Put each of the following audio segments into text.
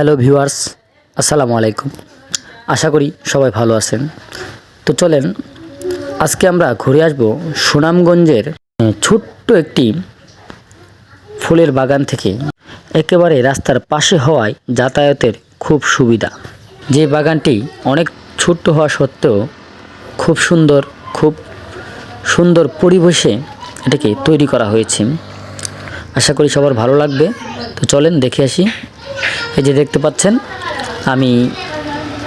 Hello viewers, আসসালামু আলাইকুম। আশা করি সবাই ভালো আছেন। তো চলেন, আজকে আমরা ঘুরে আসব সুনামগঞ্জের ছোট্ট একটি ফুলের বাগান থেকে। একেবারে রাস্তার পাশে হওয়ায় যাতায়াতের খুব সুবিধা। যে বাগানটি অনেক ছোট্ট হওয়া সত্ত্বেও খুব সুন্দর খুব সুন্দর পরিবেশে এটাকে তৈরি করা হয়েছে। আশা করি সবার ভালো লাগবে। তো চলেন দেখে আসি। এই যে দেখতে পাচ্ছেন, আমি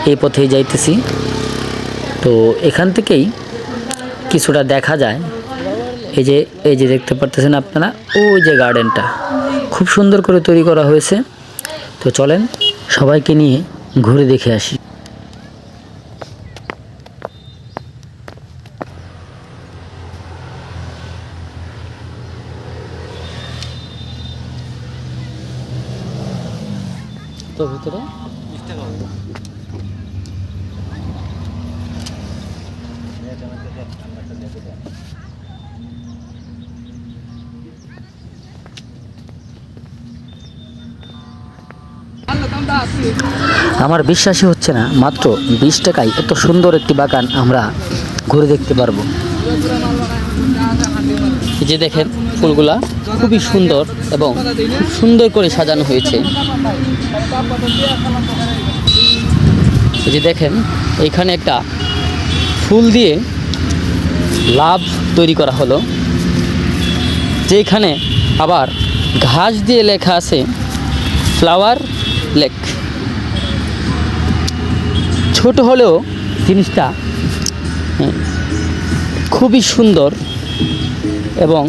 এই পথেই যাইতেছি। তো এখান থেকেই কিছুটা দেখা যায়। এই যে এই যে দেখতে পারতেছেন আপনারা, ওই যে গার্ডেনটা। খুব সুন্দর করে তৈরি করা হয়েছে। তো চলেন, সবাইকে নিয়ে ঘুরে দেখে আসি। তো ভিতরে? আমার বিশ্বাসই হচ্ছে না মাত্র বিশ টাকায় এত সুন্দর একটি বাগান আমরা ঘুরে দেখতে পারব। যে দেখেন ফুলগুলা খুবই সুন্দর এবং সুন্দর করে সাজানো হয়েছে। যে দেখেন এইখানে একটা ফুল দিয়ে লাভ তৈরি করা হলো যেখানে আবার ঘাস দিয়ে লেখা আছে ফ্লাওয়ার লেক। ছোট হলেও জিনিসটা হুম, খুবই সুন্দর এবং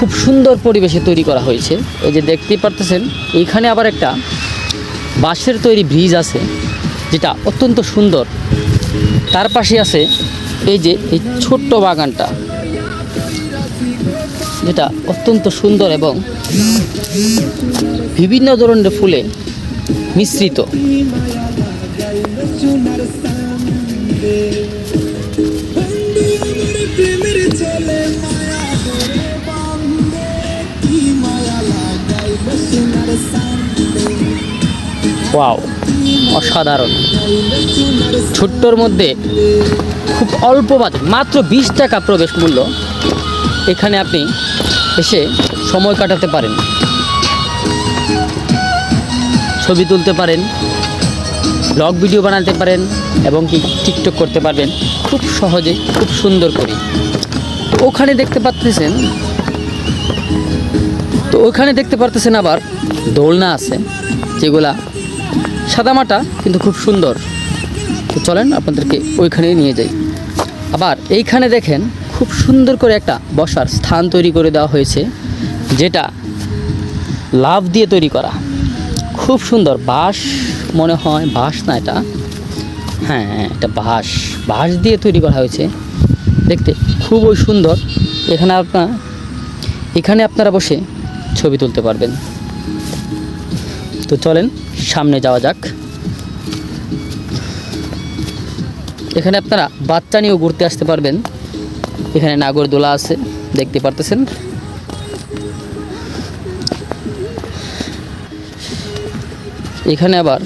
খুব সুন্দর পরিবেশে তৈরি করা হয়েছে। এই যে দেখতেই পারতেছেন, এইখানে আবার একটা বাঁশের তৈরি ব্রিজ আছে, যেটা অত্যন্ত সুন্দর। তার পাশে আছে এই যে এই ছোট্ট বাগানটা, যেটা অত্যন্ত সুন্দর এবং বিভিন্ন ধরনের ফুলে মিশ্রিত। ওয়াও, অসাধারণ। ছোট্টর মধ্যে খুব অল্প বাজেট মাত্র বিশ টাকা প্রবেশ মূল্য। এখানে আপনি এসে সময় কাটাতে পারেন। ছবি তুলতে পারেন, ব্লগ ভিডিও বানাতে পারেন এবং কি টিকটক করতে পারবেন। খুব সহজে, খুব সুন্দর করে। ওখানে দেখতে পাচ্ছেন তো ওখানে দেখতে পারতেছেন আবার দোলনা আছে, যেগুলা সাদামাটা কিন্তু খুব সুন্দর। তো চলেন আপনাদেরকে ওইখানে নিয়ে যাই। আবার এইখানে দেখেন খুব সুন্দর করে একটা বসার স্থান তৈরি করে দেওয়া হয়েছে, যেটা লাভ দিয়ে তৈরি করা। খুব সুন্দর বাঁশ মনে হয়, বাঁশ না এটা? হ্যাঁ হ্যাঁ এটা বাঁশ। বাঁশ দিয়ে তৈরি করা হয়েছে। দেখতে খুবই সুন্দর। এখানে আপনার, এখানে আপনারা বসে ছবি তুলতে পারবেন। তো চলেন সামনে যাওয়া যাক। এখানে আপনারা বাচ্চা নিয়েও ঘুরতে আসতে পারবেন। এখানে নাগরদোলা আছে, দেখতে পারতেছেন। এখানে আবার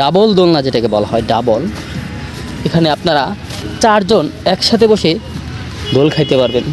ডাবল দোলনা যেটাকে বলা হয়, ডাবল। এখানে আপনারা চারজন একসাথে বসে দোল খাইতে পারবেন।